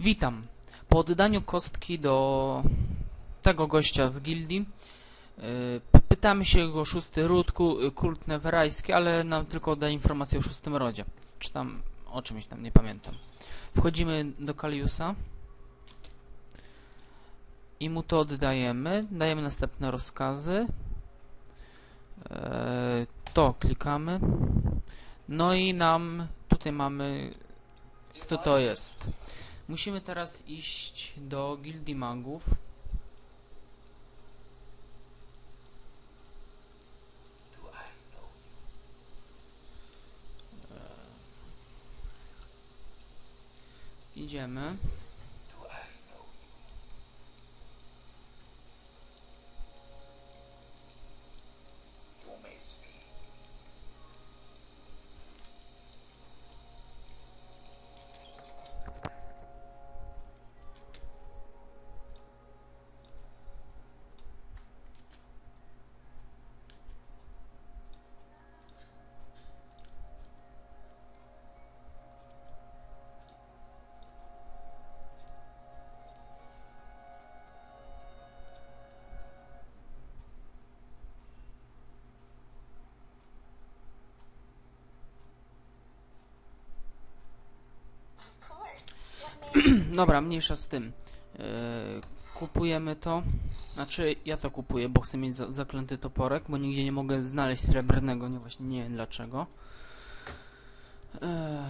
Witam. Po oddaniu kostki do tego gościa z gildii p- pytamy się go szósty ród, y, kult neverajski, ale nam tylko da informację o szóstym rodzie. Czy tam o czymś tam, nie pamiętam. Wchodzimy do Kaliusa i mu to oddajemy. Dajemy następne rozkazy. Yy, to klikamy. No i nam tutaj mamy kto to jest. Musimy teraz iść do gildii magów. Idziemy. Dobra, mniejsza z tym. E, kupujemy to. Znaczy, ja to kupuję, bo chcę mieć za zaklęty toporek, bo nigdzie nie mogę znaleźć srebrnego, nie właśnie nie wiem dlaczego. E,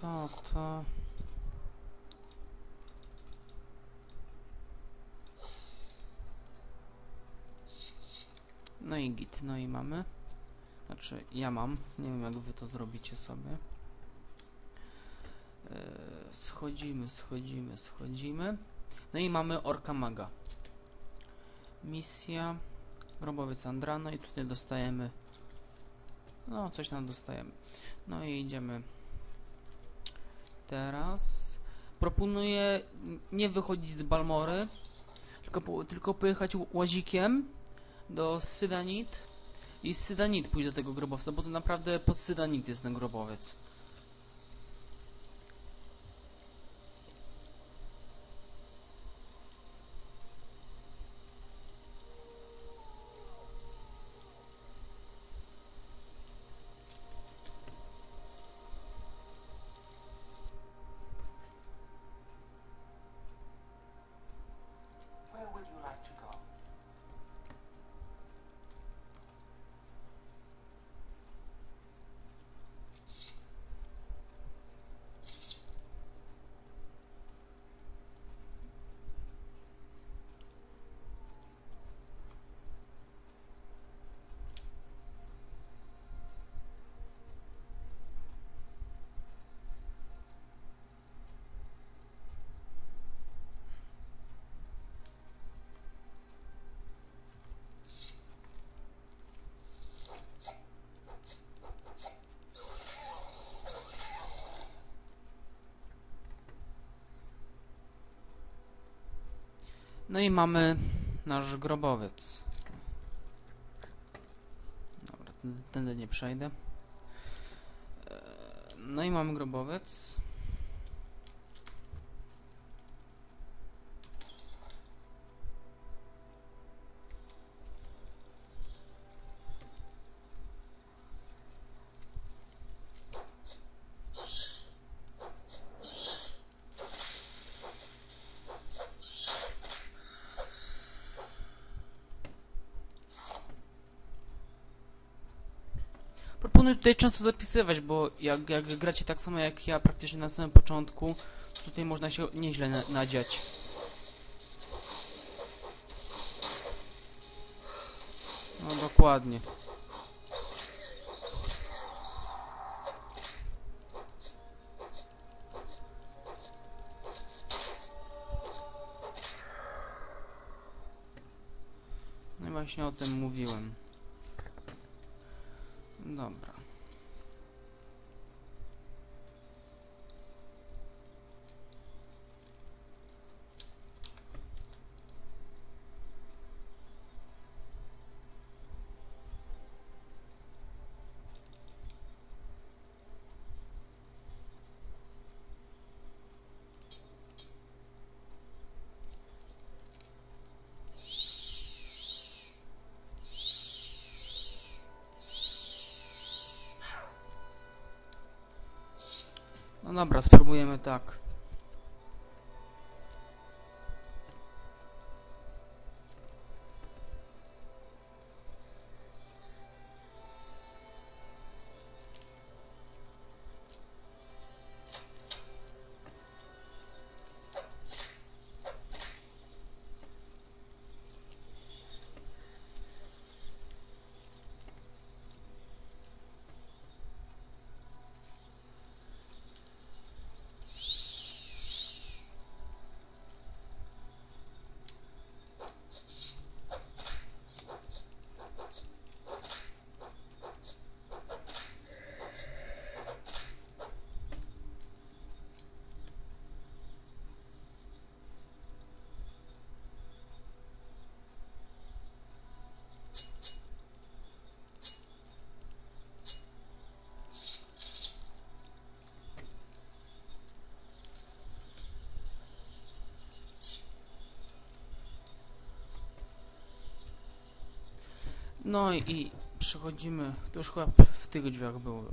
to, to. No i git, no i mamy. Znaczy, ja mam. Nie wiem, jak wy to zrobicie sobie. E, schodzimy, schodzimy, schodzimy. No i mamy Orka Maga. Misja. Grobowiec Andrano i tutaj dostajemy. No, coś tam dostajemy. No i idziemy. Teraz. Proponuję nie wychodzić z Balmory, tylko, tylko pojechać łazikiem do Sydanit i Sydanit pójść do tego grobowca, bo to naprawdę pod Sydanit jest ten grobowiec. No i mamy nasz grobowiec. Dobra, tędy- nie przejdę. E, No i mamy grobowiec. Proponuję tutaj często zapisywać, bo jak, jak gracie tak samo jak ja praktycznie na samym początku, to tutaj można się nieźle na, nadziać. No dokładnie. No i właśnie o tym mówiłem. Dobra. Dobra, spróbujemy tak. No i, przechodzimy. To już chyba w tych drzwiach było.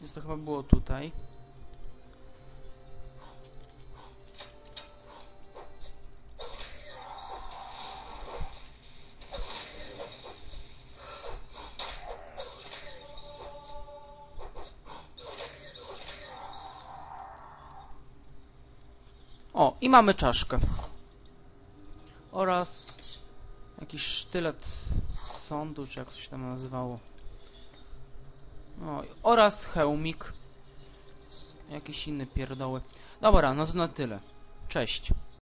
Więc to chyba było tutaj. O, i mamy czaszkę. Oraz jakiś sztylet sądu, czy jak to się tam nazywało. O, oraz hełmik. Jakiś inny pierdoły. Dobra, no to na tyle. Cześć.